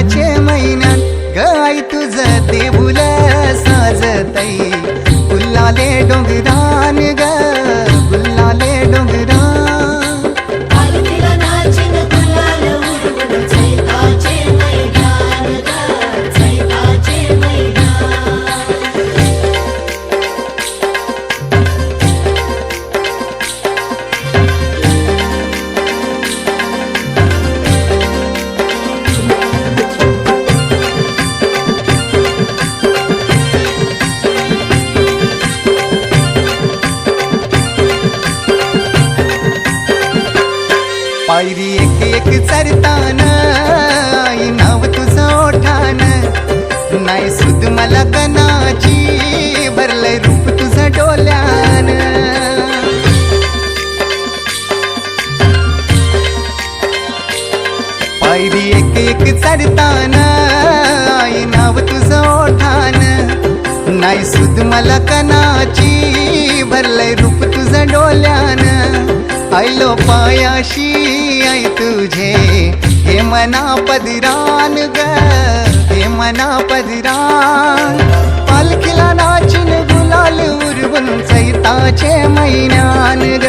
पावसाचे महिन्यात गाई तुझ ते बुल साजतई फुलाले डोंगर पायरी एक एक चरताना आई नाव तुझं ओठान. नाही सुद मला कनाची भरलंय रूप तुझं डोल्यान. पायरी एक एक चरताना आई नाव तुझं ओठान. नाही सुद मला कनाची भरलंय रूप तुझं डोल्यान. आयलो पायाशी आई तुझे। हे मना पदिरान ग हे मना पदिरान। पालखीला नाचिन गुलाल उरवून सैताचे मैन्यान ग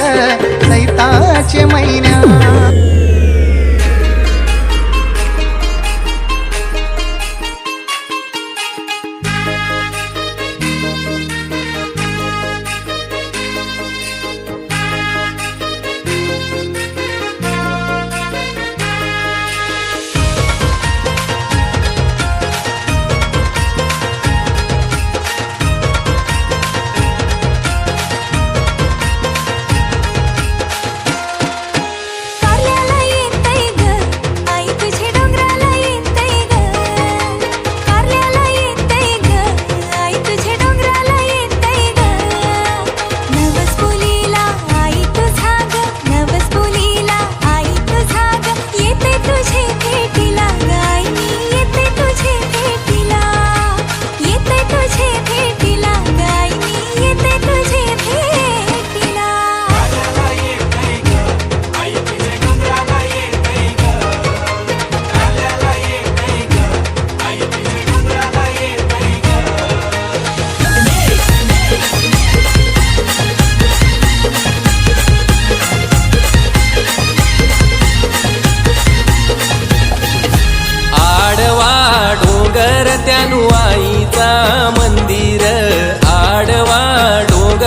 सैताचे मैन्यान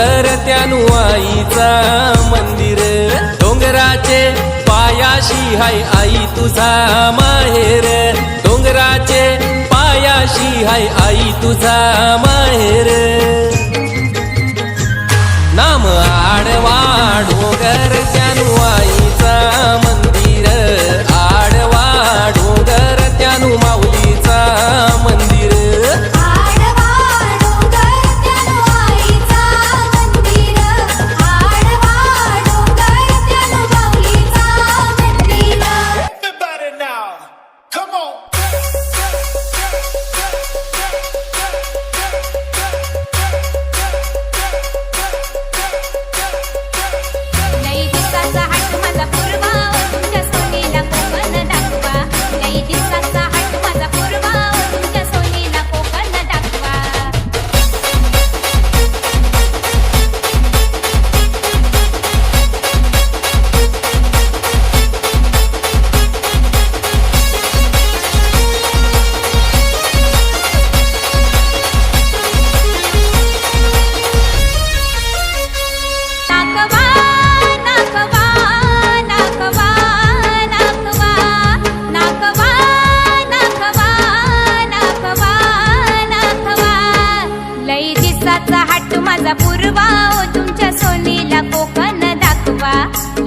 तर त्यानु आईचा मंदिर. डोंगराचे पायाशी हाय आई तुझा माहेर. डोंगराचे पायाशी हाय आई तुझा माहेर on. पूर्वा ओ तुमच्या सोनीला कोकण दाखवा.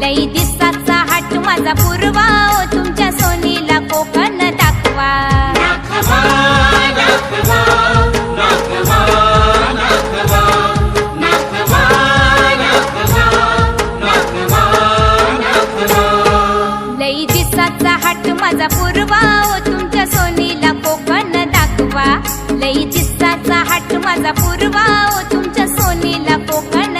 लई दिसाचा हाट माझा पूर्वा ओ तुमच्या सोनीला कोकण दाखवा. लई दिसाचा हाट माझा पूर्वा ओ तुमच्या सोनीला कोकण दाखवा. लई दिसाचा हाट माझा पूर्वा sila po ka